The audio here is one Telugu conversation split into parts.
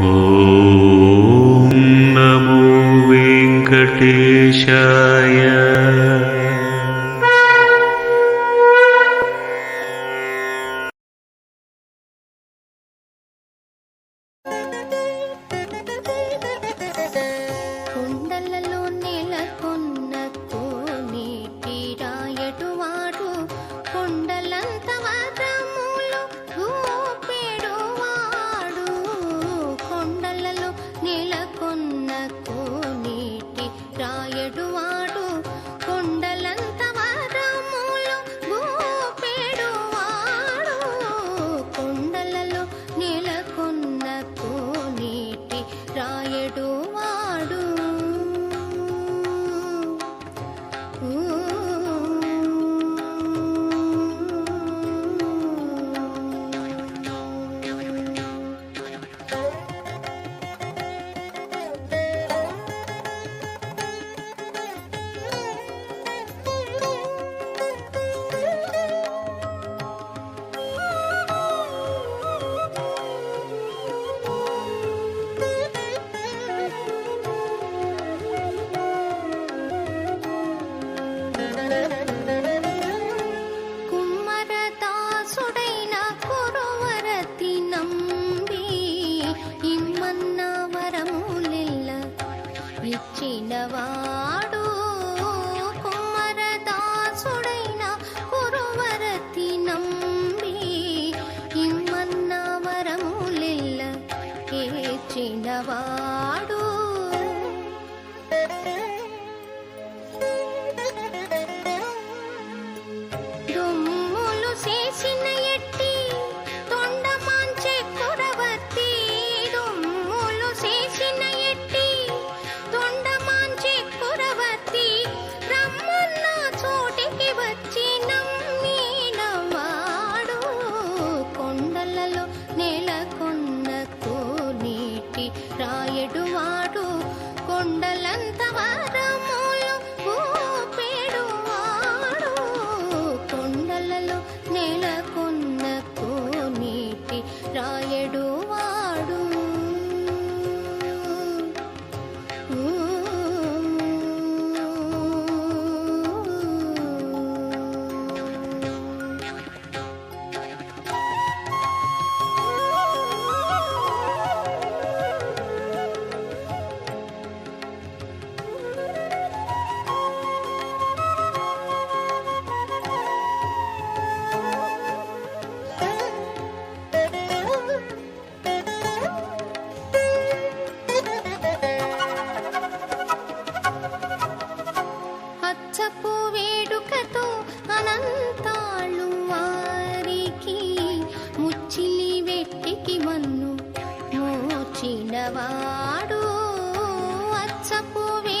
ॐ नमो वेङ्कटेशाय 亲爱 మోచినవాడు అచ్చపు వే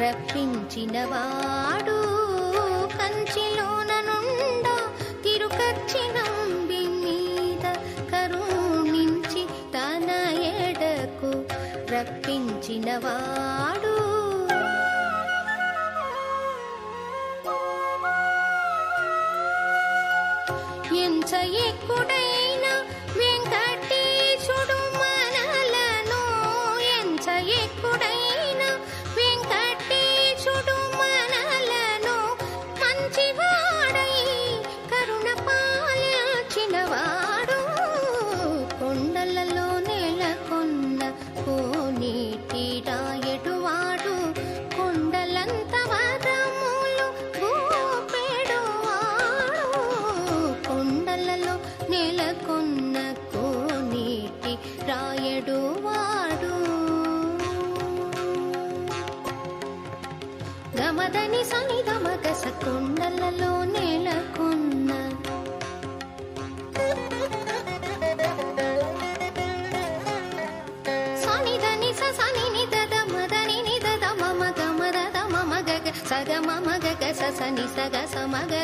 రప్పించినవాడు కంచిలోన నుండ తిరుకచ్చినంబి మీద కరుణించి తన ఎడకు రప్పించినవాడు. ఎంత ఎక్కువ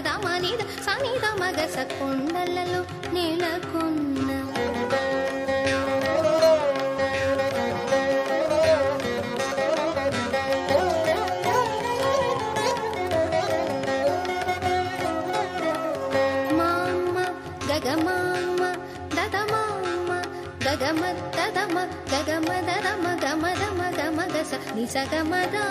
సదా మనీద సనీద మగస కొండలలో నెలకొన్న. గగమామ దదమామ గగమ దదమ గగమ దదమ గమ దమ గమ గస నిసగమదా.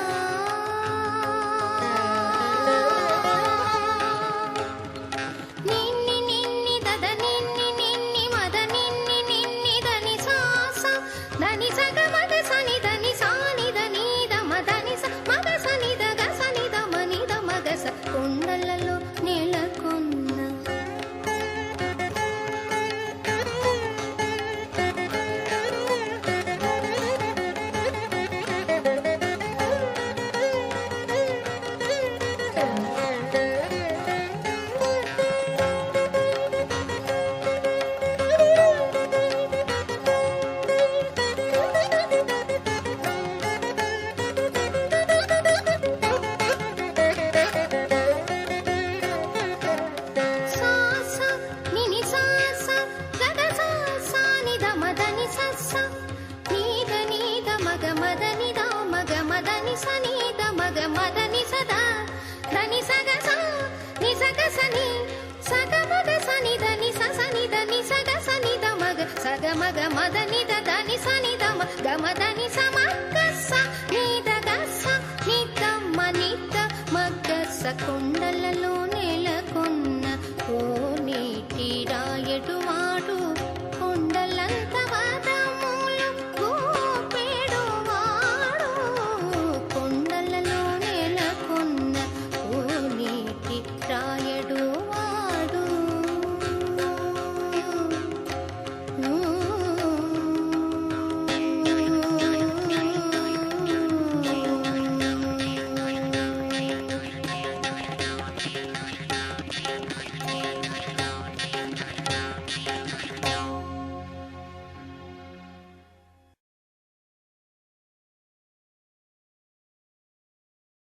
గమ గమ దని దని సని దమ గమ దని సమ కస నీ దగ స నీ దమ నీ దమ కస కొండ